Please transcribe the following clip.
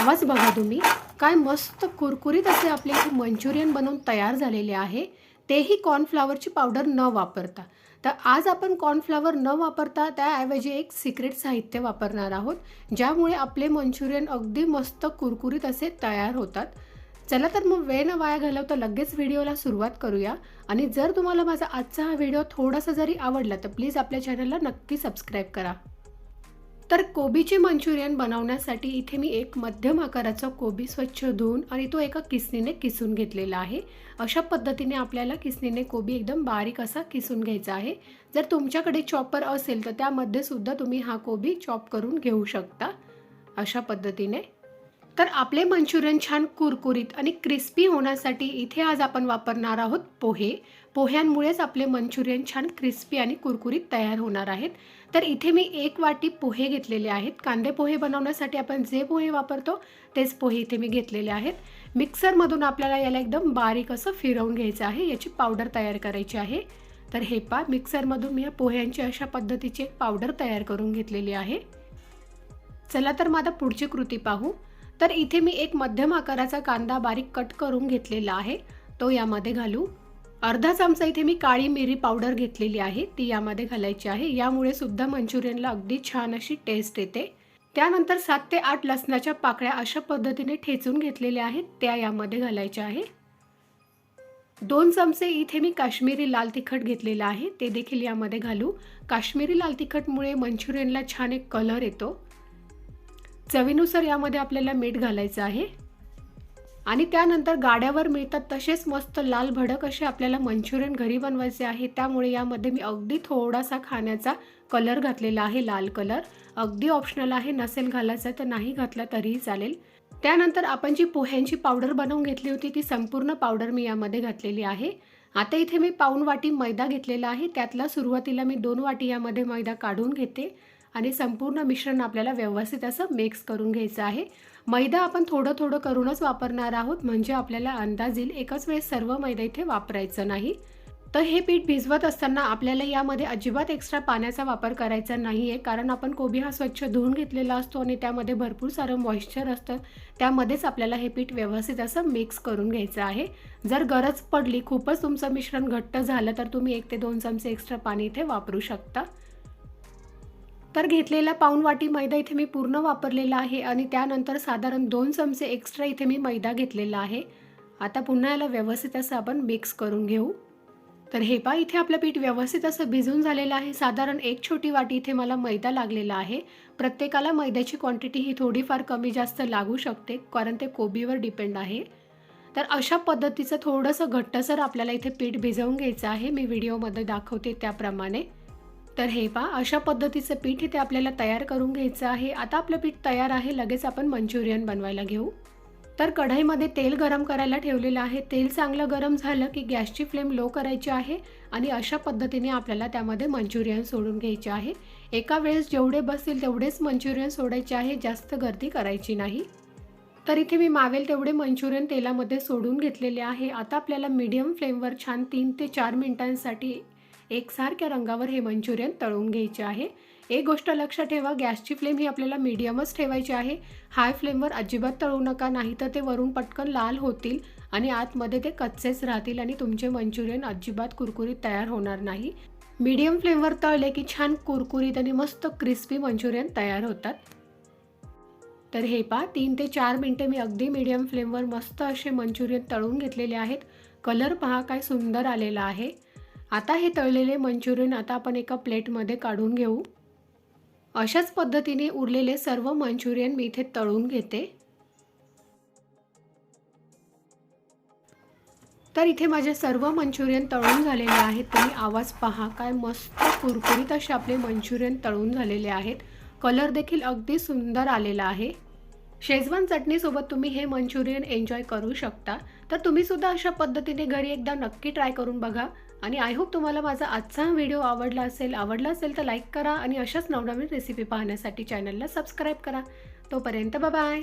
आवाज बघा तुम्ही. काय मस्त कुरकुरीत असे आपले इथे मंचुरियन बनवून तयार झालेले आहे. तेही कॉर्नफ्लावरची पावडर न वापरता. तर आज आपण कॉर्नफ्लावर न वापरता त्याऐवजी एक सिक्रेट साहित्य वापरणार आहोत. ज्यामुळे आपले मंचुरियन अगदी मस्त कुरकुरीत असे तयार होतात. चला तर मग वेळ न वाया घालवता लगेच व्हिडिओला सुरुवात करूया. आणि जर तुम्हाला माझा आजचा हा व्हिडिओ थोडासा जरी आवडला तर प्लीज आपल्या चॅनलला नक्की सबस्क्राईब करा. तर कोबीचे मंचुरियन बनवण्यासाठी इथे मी एक मध्यम आकाराचा कोबी स्वच्छ धुवून आणि तो एका किसनीने किसून घेतलेला आहे. अशा पद्धतीने आपल्याला किसनीने कोबी एकदम बारीक असा किसून घ्यायचा आहे. जर तुमच्याकडे चॉपर असेल तर त्यामध्ये सुद्धा तुम्ही हा कोबी चॉप करून घेऊ शकता. अशा पद्धतीने तर आपले मंचुरियन छान कुरकुरीत आणि क्रिस्पी होण्यासाठी इथे आज आपण वापरणार आहोत पोहे. पोह्यांमुळेच आपले मंचुरियन छान क्रिस्पी आणि कुरकुरीत तयार होणार आहेत. तर इथे मी एक वाटी पोहे घेतलेले आहेत. कांदे पोहे बनवण्यासाठी आपण जे पोहे वापरतो तेच पोहे इथे मी घेतलेले आहेत. मिक्सरमधून आपल्याला याला एकदम बारीक असं फिरवून घ्यायचं आहे. याची पावडर तयार करायची आहे. तर हे पा मिक्सरमधून मी या पोह्यांची अशा पद्धतीची एक पावडर तयार करून घेतलेली आहे. चला तर मग आता पुढची कृती पाहू. तर इथे मी एक मध्यम आकाराचा कांदा बारीक कट करून घेतलेला आहे. तो यामध्ये घालू. अर्धा चमचा इथे मी काळी मिरी पावडर घेतलेली आहे. ती यामध्ये घालायची आहे. यामुळे सुद्धा मंचुरियनला अगदी छान अशी टेस्ट येते. त्यानंतर सात ते आठ लसणाच्या पाकळ्या अशा पद्धतीने ठेचून घेतलेल्या आहेत. त्या यामध्ये घालायच्या आहे. दोन चमचे इथे मी काश्मीरी लाल तिखट घेतलेलं आहे. ते देखील यामध्ये घालू. काश्मीरी लाल तिखटमुळे मंचुरियनला छान एक कलर येतो. चवीनुसार यामध्ये आपल्याला मीठ घालायचं आहे. आणि त्यानंतर गाड्यावर मिळतात तसेच मस्त लाल भडक असे आपल्याला मंचुरियन घरी बनवायचे आहे. त्यामुळे यामध्ये मी अगदी थोडासा खाण्याचा कलर घातलेला आहे लाल कलर. अगदी ऑप्शनल आहे नसेल घालायचा तर नाही घातला तरीही चालेल. त्यानंतर आपण जी पोह्यांची पावडर बनवून घेतली होती ती संपूर्ण पावडर मी यामध्ये घातलेली आहे. आता इथे मी पाऊन वाटी मैदा घेतलेला आहे. त्यातला सुरुवातीला मी दोन वाटी यामध्ये मैदा काढून घेते. आणि संपूर्ण मिश्रण आपल्याला व्यवस्थित असं मिक्स करून घ्यायचं आहे. मैदा आपण थोडं थोडं करूनच वापरणार आहोत. म्हणजे आपल्याला अंदाज येईल एकाच वेळेस सर्व मैदा इथे वापरायचं नाही. तर हे पीठ भिजवत असताना आपल्याला यामध्ये अजिबात एक्स्ट्रा पाण्याचा वापर करायचा नाही आहे कारण आपण कोबी हा स्वच्छ धुवून घेतलेला असतो आणि त्यामध्ये भरपूर सारं मॉइश्चर असतं. त्यामध्येच आपल्याला हे पीठ व्यवस्थित असं मिक्स करून घ्यायचं आहे. जर गरज पडली खूपच तुमचं मिश्रण घट्ट झालं तर तुम्ही एक ते दोन चमचे एक्स्ट्रा पाणी इथे वापरू शकता. तर घेतलेला पाऊन वाटी मैदा इथे मी पूर्ण वापरलेला आहे आणि त्यानंतर साधारण दोन चमचे एक्स्ट्रा इथे मी मैदा घेतलेला आहे. आता पुन्हा याला व्यवस्थित असं आपण मिक्स करून घेऊ. तर हे पा इथे आपलं पीठ व्यवस्थित असं भिजून झालेलं आहे. साधारण एक छोटी वाटी इथे मला मैदा लागलेला आहे. प्रत्येकाला मैद्याची क्वांटिटी ही थोडीफार कमी जास्त लागू शकते कारण ते कोबीवर डिपेंड आहे. तर अशा पद्धतीचं थोडंसं घट्टसर आपल्याला इथे पीठ भिजवून घ्यायचं आहे. मी व्हिडिओमध्ये दाखवते त्याप्रमाणे. तर हे पा अशा पद्धतीचं पीठ इथे आपल्याला तयार करून घ्यायचं आहे. आता आपलं पीठ तयार आहे लगेच आपण मंचुरियन बनवायला घेऊ. तर कढईमध्ये तेल गरम करायला ठेवलेलं आहे. तेल चांगलं गरम झालं की गॅसची फ्लेम लो करायची आहे आणि अशा पद्धतीने आपल्याला त्यामध्ये मंचुरियन सोडून घ्यायचे आहे. एका वेळेस जेवढे बसतील तेवढेच मंचुरियन सोडायचे आहे जास्त गर्दी करायची नाही. तर इथे मी मावेल तेवढे मंचुरियन तेलामध्ये सोडून घेतलेले आहे. आता आपल्याला मीडियम फ्लेमवर छान तीन ते चार मिनिटांसाठी एकसारख्या रंगावर हे मंचुरियन तळून घ्यायचे आहे. एक गोष्ट लक्षात ठेवा गॅसची फ्लेम ही आपल्याला मीडियमच ठेवायची आहे. हाय फ्लेमवर अजिबात तळू नका नाही तर ते वरून पटकन लाल होतील आणि आतमध्ये ते कच्चेच राहतील आणि तुमचे मंचुरियन अजिबात कुरकुरीत तयार होणार नाही. मीडियम फ्लेमवर तळले की छान कुरकुरीत आणि मस्त क्रिस्पी मंचुरियन तयार होतात. तर हे पा तीन ते चार मिनटे मी अगदी मीडियम फ्लेमवर मस्त असे मंचुरियन तळून घेतलेले आहेत. कलर पहा काय सुंदर आलेला आहे. आता हे तळलेले मंचुरियन आता आपण एका प्लेटमध्ये काढून घेऊ. अशाच पद्धतीने उरलेले सर्व मंचुरियन मी इथे तळून घेते. तर इथे माझे सर्व मंचुरियन तळून झालेले आहेत. तुम्ही आवाज पहा काय मस्त कुरकुरीत असे आपले मंचुरियन तळून झालेले आहेत. कलर देखील अगदी सुंदर आलेला आहे. शेजवान चटणीसोबत तुम्ही हे मंचुरियन एन्जॉय करू शकता. तर तुम्हीसुद्धा अशा पद्धतीने घरी एकदा नक्की ट्राय करून बघा. आणि आय होप तुम्हाला माझा आजचा व्हिडिओ आवडला असेल आवडला असेल तर लाईक करा आणि अशाच नवनवीन रेसिपी पाहण्यासाठी चॅनलला सबस्क्राईब करा. तोपर्यंत बाय